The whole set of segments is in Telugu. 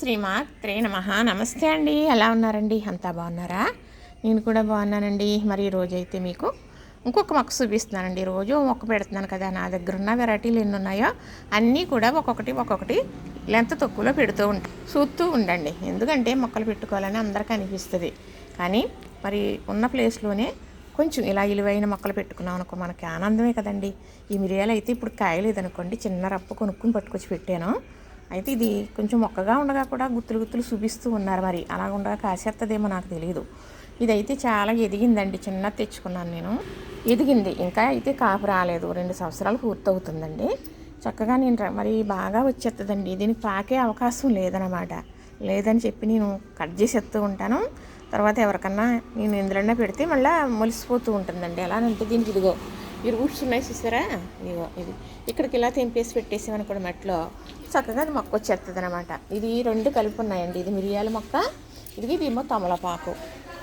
శ్రీమాత్రే నమ. నమస్తే అండి. ఎలా ఉన్నారండి? అంతా బాగున్నారా? నేను కూడా బాగున్నానండి. మరి ఈరోజు అయితే మీకు ఇంకొక మొక్క చూపిస్తున్నానండి. రోజు మొక్క పెడుతున్నాను కదా. నా దగ్గర ఉన్న వెరైటీలు ఎన్ని ఉన్నాయో అన్నీ కూడా ఒక్కొక్కటి ఒక్కొక్కటి లెంత్ తక్కువలో పెడుతూ ఉంట చూస్తూ ఉండండి. ఎందుకంటే మొక్కలు పెట్టుకోవాలని అందరికీ అనిపిస్తుంది. కానీ మరి ఉన్న ప్లేస్లోనే కొంచెం ఇలా ఇలువైన మొక్కలు పెట్టుకున్నాం అనుకో మనకి ఆనందమే కదండి. ఈ మిరియాలు అయితే ఇప్పుడు కాయలేదనుకోండి చిన్న రప్ప కొనుక్కుని పట్టుకొచ్చి పెట్టాను. అయితే ఇది కొంచెం మొక్కగా ఉండగా కూడా గుత్తులు గుత్తులు చూపిస్తూ ఉన్నారు మరి. అలా ఉండగా కాసేస్తుందేమో నాకు తెలియదు ఇదైతే చాలా ఎదిగిందండి. చిన్న తెచ్చుకున్నాను నేను. ఎదిగింది. ఇంకా అయితే కాపు రాలేదు. రెండు సంవత్సరాలు పూర్తవుతుందండి. చక్కగా నేను మరి బాగా వచ్చేస్తుందండి దీనికి పాకే అవకాశం లేదనమాట. లేదని చెప్పి నేను కట్ చేసేస్తూ ఉంటాను. తర్వాత ఎవరికన్నా నేను ఎందులన్నా పెడితే మళ్ళీ మొలిసిపోతూ ఉంటుందండి. ఎలా అంటే దీనికి ఇదిగో ఈ రూట్స్ ఉన్నాయి చూసారా? ఇదిగో ఇది. ఇక్కడికి ఇలా తెంపేసి పెట్టేసామనుకోండి మట్లో. చక్కగా అది మొక్క వచ్చేస్తుంది అనమాట ఇది రెండు కలిపి ఉన్నాయండి. ఇది మిరియాల మొక్క ఇది ఇదేమో తమలపాకు.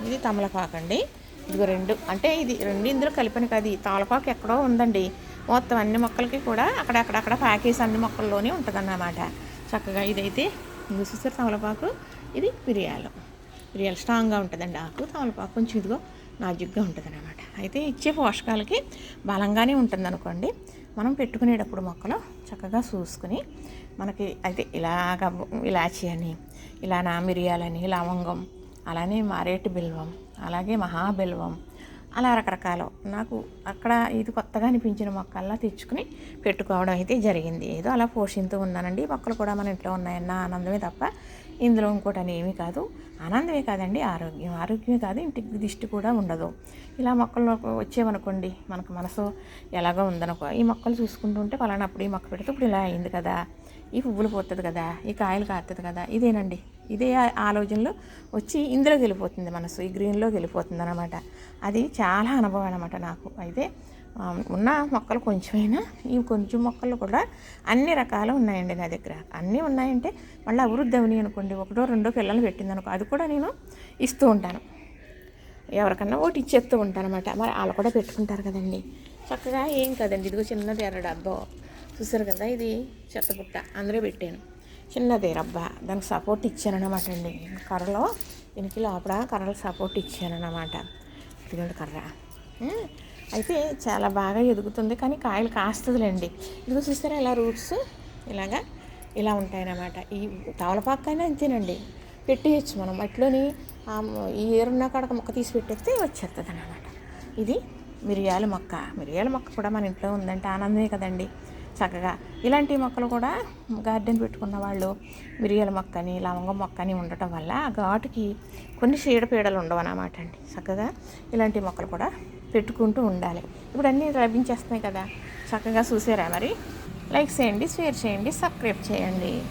ఇది తమలపాకు అండి. ఇదిగో రెండు. అంటే ఇది రెండు ఇందులో కలిపిన కాదు ఇది తమలపాకు ఎక్కడో ఉందండి. మొత్తం అన్ని మొక్కలకి కూడా అక్కడక్కడక్కడ ప్యాకేజ్ అన్ని మొక్కల్లోనే ఉంటుందన్నమాట. చక్కగా ఇదైతే ఇది చూసారు తమలపాకు ఇది మిరియాలు. మిరియాలు స్ట్రాంగ్గా ఉంటుందండి ఆకు తమలపాకు. కొంచెం ఇదిగో నాజుగ్గా ఉంటుంది అనమాట అయితే ఇచ్చే పోషకాలకి బలంగానే ఉంటుంది అనుకోండి మనం పెట్టుకునేటప్పుడు మొక్కలు చక్కగా చూసుకుని మనకి అయితే ఇలాగ ఇలాచి అని ఇలా నా మిరియాలని లవంగం అలానే మారేటి బిల్వం అలాగే మహాబిల్వం అలా రకరకాలు. నాకు అక్కడ ఇది కొత్తగా అనిపించిన మొక్కల్లా తెచ్చుకుని పెట్టుకోవడం అయితే జరిగింది. ఏదో అలా పోషిస్తూ ఉన్నానండి. మొక్కలు కూడా మన ఇంట్లో ఉన్నాయన్న ఆనందమే తప్ప ఇందులో ఇంకోటి అని ఏమీ కాదు. ఆనందమే కాదండి ఆరోగ్యం. ఆరోగ్యమే కాదు ఇంటికి దిష్టి కూడా ఉండదు. ఇలా మొక్కలు వచ్చేవనుకోండి మనకు మనసు ఎలాగో ఉందనుకో ఈ మొక్కలు చూసుకుంటుంటే పలానా అప్పుడు ఈ మొక్క పెడితే ఇప్పుడు ఇలా అయింది కదా. ఈ పువ్వులు పోతుంది కదా ఈ కాయలు కాస్తుంది కదా. ఇదేనండి. ఇదే ఆలోచనలో వచ్చి ఇందులోకి వెళ్ళిపోతుంది మనసు ఈ గ్రీన్లోకి వెళ్ళిపోతుంది అనమాట అది చాలా అనుభవం అనమాట నాకు. అయితే ఉన్న మొక్కలు కొంచెమైనా ఈ కొంచెం మొక్కలు కూడా అన్ని రకాలు ఉన్నాయండి నా దగ్గర. అన్నీ ఉన్నాయంటే మళ్ళీ అభివృద్ధి అవని అనుకోండి ఒకటో రెండో పిల్లలు పెట్టింది అనుకో అది కూడా నేను ఇస్తూ ఉంటాను. ఎవరికన్నా ఒకటి ఇచ్చేస్తూ ఉంటాను అనమాట మరి వాళ్ళు కూడా పెట్టుకుంటారు కదండి. చక్కగా ఏం కదండి ఇదిగో చిన్నది ఎర్ర డబ్బా. చూసారు కదా ఇది చెత్తబుట్ట అందులో పెట్టాను. చిన్నది రబ్బా. దానికి సపోర్ట్ ఇచ్చాను అనమాట అండి. కర్రలో దీనికి లోపల కర్రలు సపోర్ట్ ఇచ్చాను అనమాట ఇదిగోండి కర్ర. అయితే చాలా బాగా ఎదుగుతుంది కానీ కాయలు కాస్తుందిలేండి. ఇదిగో చూస్తారా ఇలా రూట్స్ ఇలాగా ఇలా ఉంటాయన్నమాట. ఈ తవలపాకైనా అంతేనండి. పెట్టేయచ్చు మనం. మట్టిలోని ఈ ఏరున్న కాడక మొక్క తీసి పెట్టేస్తే వచ్చేస్తుంది అనమాట ఇది మిరియాల మొక్క. మిరియాల మొక్క కూడా మన ఇంట్లో ఉందంటే ఆనందమే కదండి. చక్కగా. ఇలాంటి మొక్కలు కూడా గార్డెన్ పెట్టుకున్న వాళ్ళు మిరియాల మొక్కని లవంగం మొక్కని ఉండటం వల్ల ఆ ఘాటుకి కొన్ని చీడపీడలు ఉండవు అన్నమాట అండి. చక్కగా ఇలాంటి మొక్కలు కూడా పెట్టుకుంటూ ఉండాలి. ఇప్పుడు అన్నీ లభించేస్తున్నాయి కదా. చక్కగా చూసారా మరి? లైక్ చేయండి షేర్ చేయండి సబ్స్క్రైబ్ చేయండి.